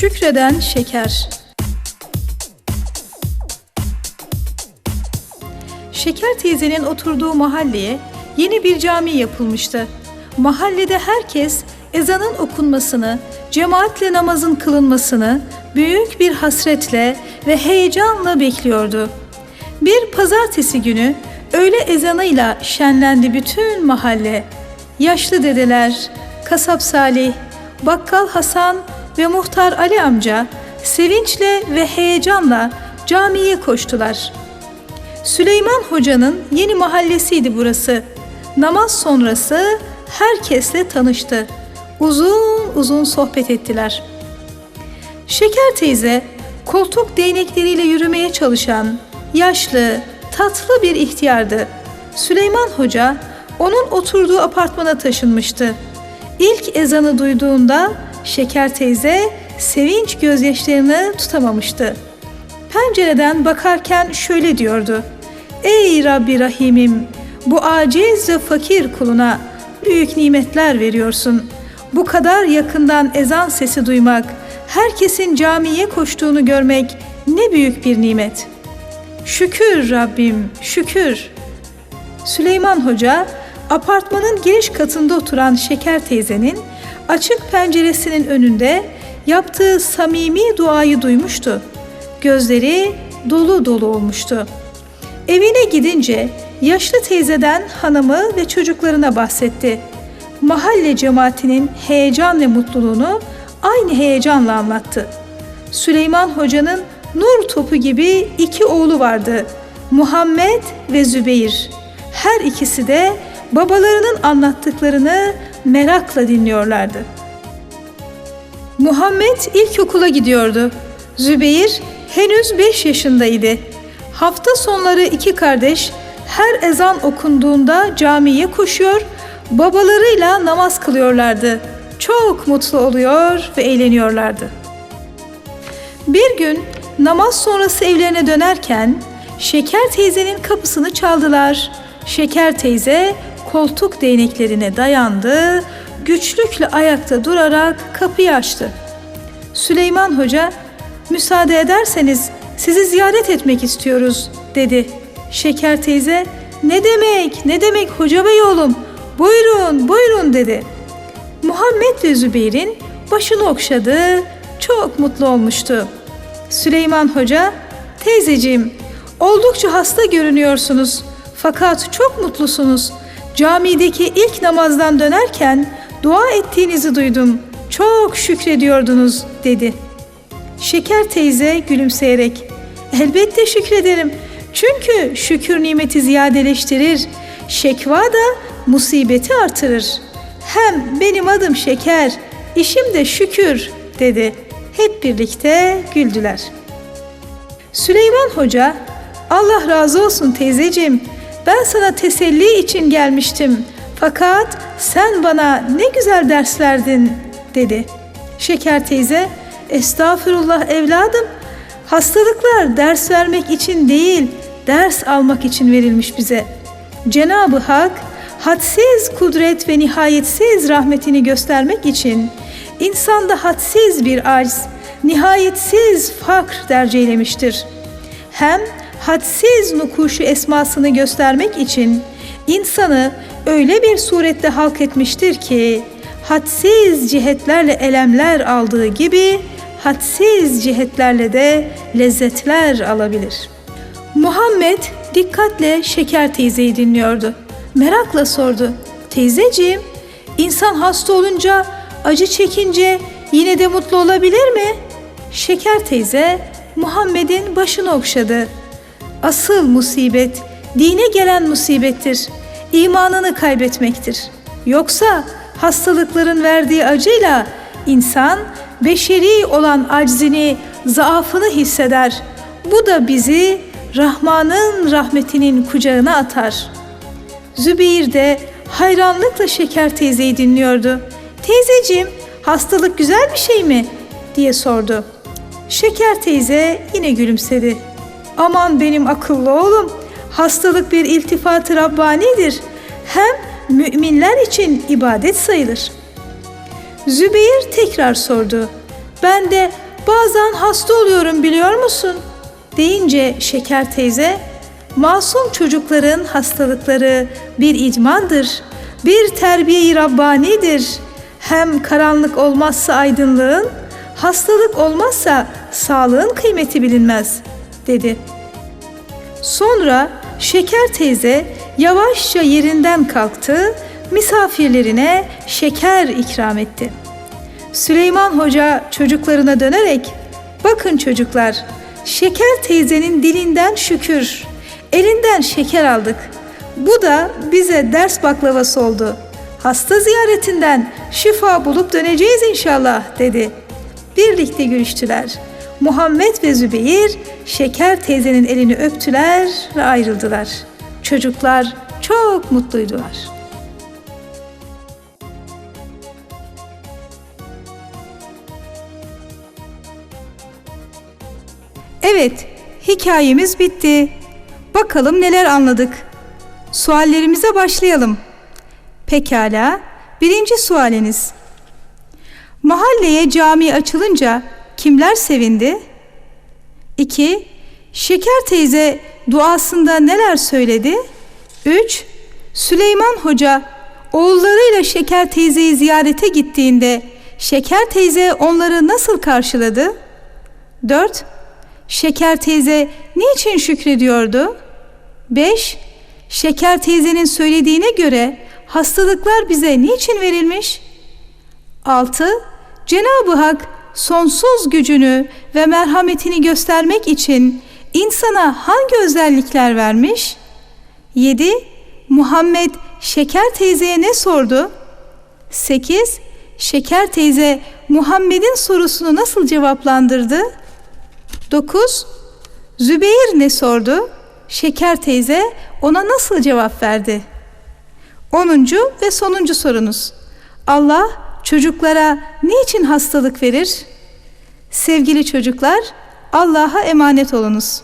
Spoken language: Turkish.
Şükreden şeker. Şeker teyzenin oturduğu mahalleye yeni bir cami yapılmıştı. Mahallede herkes ezanın okunmasını, cemaatle namazın kılınmasını büyük bir hasretle ve heyecanla bekliyordu. Bir pazartesi günü öğle ezanıyla şenlendi bütün mahalle. Yaşlı dedeler, kasap Salih, bakkal Hasan ve muhtar Ali amca sevinçle ve heyecanla camiye koştular. Süleyman Hoca'nın yeni mahallesiydi burası. Namaz sonrası herkesle tanıştı. Uzun uzun sohbet ettiler. Şeker teyze koltuk değnekleriyle yürümeye çalışan yaşlı, tatlı bir ihtiyardı. Süleyman Hoca onun oturduğu apartmana taşınmıştı. İlk ezanı duyduğunda Şeker teyze sevinç gözyaşlarını tutamamıştı. Pencereden bakarken şöyle diyordu. Ey Rabbi Rahimim, bu aciz ve fakir kuluna büyük nimetler veriyorsun. Bu kadar yakından ezan sesi duymak, herkesin camiye koştuğunu görmek ne büyük bir nimet. Şükür Rabbim, şükür. Süleyman Hoca, apartmanın giriş katında oturan Şeker teyzenin açık penceresinin önünde yaptığı samimi duayı duymuştu. Gözleri dolu dolu olmuştu. Evine gidince yaşlı teyzeden hanımı ve çocuklarına bahsetti. Mahalle cemaatinin heyecan ve mutluluğunu aynı heyecanla anlattı. Süleyman Hoca'nın nur topu gibi iki oğlu vardı. Muhammed ve Zübeyir. Her ikisi de babalarının anlattıklarını merakla dinliyorlardı. Muhammed ilkokula gidiyordu. Zübeyir henüz beş yaşındaydı. Hafta sonları iki kardeş her ezan okunduğunda camiye koşuyor, babalarıyla namaz kılıyorlardı. Çok mutlu oluyor ve eğleniyorlardı. Bir gün namaz sonrası evlerine dönerken Şeker teyzenin kapısını çaldılar. Şeker teyze koltuk değneklerine dayandı, güçlükle ayakta durarak kapıyı açtı. Süleyman Hoca, müsaade ederseniz sizi ziyaret etmek istiyoruz dedi. Şeker teyze, ne demek, ne demek hoca bey oğlum, buyurun, buyurun dedi. Muhammed ve Zübeyir'in başını okşadı, çok mutlu olmuştu. Süleyman Hoca, teyzeciğim, oldukça hasta görünüyorsunuz fakat çok mutlusunuz. Camideki ilk namazdan dönerken dua ettiğinizi duydum. Çok şükrediyordunuz dedi. Şeker teyze gülümseyerek elbette şükrederim. Çünkü şükür nimeti ziyadeleştirir. Şekva da musibeti artırır. Hem benim adım Şeker, işim de şükür dedi. Hep birlikte güldüler. Süleyman Hoca, Allah razı olsun teyzeciğim, ben sana teselli için gelmiştim. Fakat sen bana ne güzel ders verdin dedi. Şeker teyze, estağfurullah evladım. Hastalıklar ders vermek için değil, ders almak için verilmiş bize. Cenab-ı Hak hadsiz kudret ve nihayetsiz rahmetini göstermek için insanda hadsiz bir aciz, nihayetsiz fakr derceylemiştir. Hem hadsiz nukuşu esmasını göstermek için insanı öyle bir surette halk etmiştir ki hadsiz cihetlerle elemler aldığı gibi hadsiz cihetlerle de lezzetler alabilir. Muhammed dikkatle Şeker teyzeyi dinliyordu. Merakla sordu. Teyzeciğim, insan hasta olunca, acı çekince yine de mutlu olabilir mi? Şeker teyze Muhammed'in başını okşadı. Asıl musibet dine gelen musibettir. İmanını kaybetmektir. Yoksa hastalıkların verdiği acıyla insan beşeri olan aczini, zaafını hisseder. Bu da bizi Rahman'ın rahmetinin kucağına atar. Zübeyir de hayranlıkla Şeker teyzeyi dinliyordu. Teyzeciğim, hastalık güzel bir şey mi? diye sordu. Şeker teyze yine gülümsedi. Aman benim akıllı oğlum, hastalık bir iltifat-ı Rabbani'dir. Hem müminler için ibadet sayılır. Zübeyir tekrar sordu. Ben de bazen hasta oluyorum biliyor musun? Deyince Şeker teyze, masum çocukların hastalıkları bir icmandır, bir terbiye-i Rabbani'dir. Hem karanlık olmazsa aydınlığın, hastalık olmazsa sağlığın kıymeti bilinmez, dedi. Sonra Şeker teyze yavaşça yerinden kalktı, misafirlerine şeker ikram etti. Süleyman Hoca çocuklarına dönerek, "Bakın çocuklar, Şeker teyzenin dilinden şükür, elinden şeker aldık. Bu da bize ders baklavası oldu. Hasta ziyaretinden şifa bulup döneceğiz inşallah." dedi. Birlikte gülüştüler. Muhammed ve Zübeyir Şeker teyzenin elini öptüler ve ayrıldılar. Çocuklar çok mutluydular. Evet, hikayemiz bitti. Bakalım neler anladık. Suallerimize başlayalım. Pekala, birinci sualiniz. Mahalleye cami açılınca kimler sevindi? 2. Şeker teyze duasında neler söyledi? 3. Süleyman Hoca oğullarıyla Şeker teyzeyi ziyarete gittiğinde Şeker teyze onları nasıl karşıladı? 4. Şeker teyze niçin şükrediyordu? 5. Şeker teyzenin söylediğine göre hastalıklar bize niçin verilmiş? 6. Cenab-ı Hak sonsuz gücünü ve merhametini göstermek için insana hangi özellikler vermiş? 7. Muhammed Şeker teyzeye ne sordu? 8. Şeker teyze Muhammed'in sorusunu nasıl cevaplandırdı? 9. Zübeyir ne sordu? Şeker teyze ona nasıl cevap verdi? 10. ve sonuncu sorunuz. Allah çocuklara niçin hastalık verir? Sevgili çocuklar, Allah'a emanet olunuz.